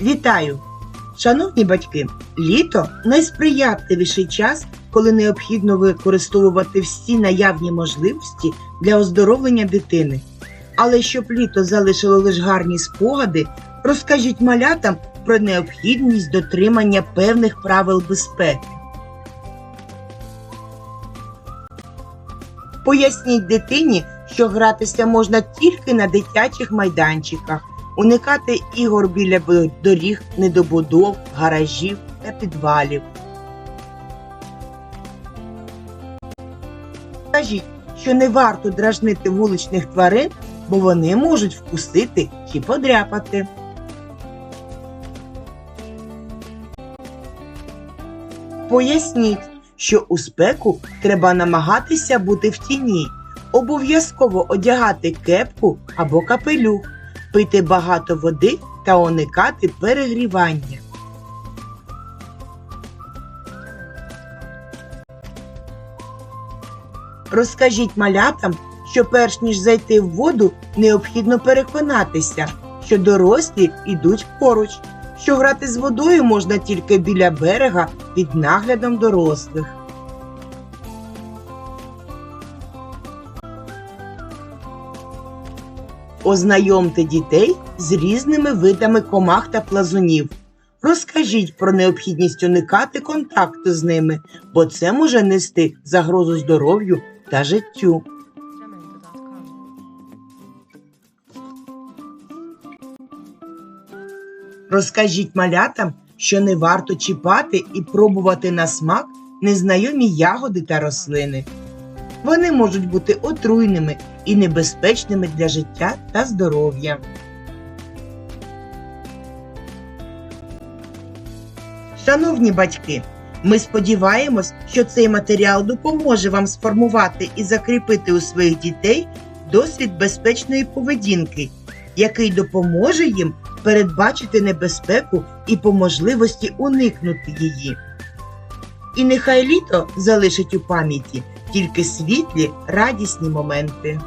Вітаю! Шановні батьки, літо найсприятливіший час, коли необхідно використовувати всі наявні можливості для оздоровлення дитини. Але щоб літо залишило лише гарні спогади, розкажіть малятам про необхідність дотримання певних правил безпеки. Поясніть дитині, що гратися можна тільки на дитячих майданчиках, уникати ігор біля доріг, недобудов, гаражів та підвалів. Кажіть, що не варто дражнити вуличних тварин, бо вони можуть вкусити чи подряпати. Поясніть, що у спеку треба намагатися бути в тіні, обов'язково одягати кепку або капелюх, пити багато води та уникати перегрівання. Розкажіть малятам, що перш ніж зайти в воду, необхідно переконатися, що дорослі йдуть поруч, що грати з водою можна тільки біля берега під наглядом дорослих. Ознайомте дітей з різними видами комах та плазунів. Розкажіть про необхідність уникати контакту з ними, бо це може нести загрозу здоров'ю та життю. Розкажіть малятам, що не варто чіпати і пробувати на смак незнайомі ягоди та рослини. Вони можуть бути отруйними і небезпечними для життя та здоров'я. Шановні батьки, ми сподіваємось, що цей матеріал допоможе вам сформувати і закріпити у своїх дітей досвід безпечної поведінки, який допоможе їм передбачити небезпеку і по можливості уникнути її. І нехай літо залишить у пам'яті тільки світлі, радісні моменти.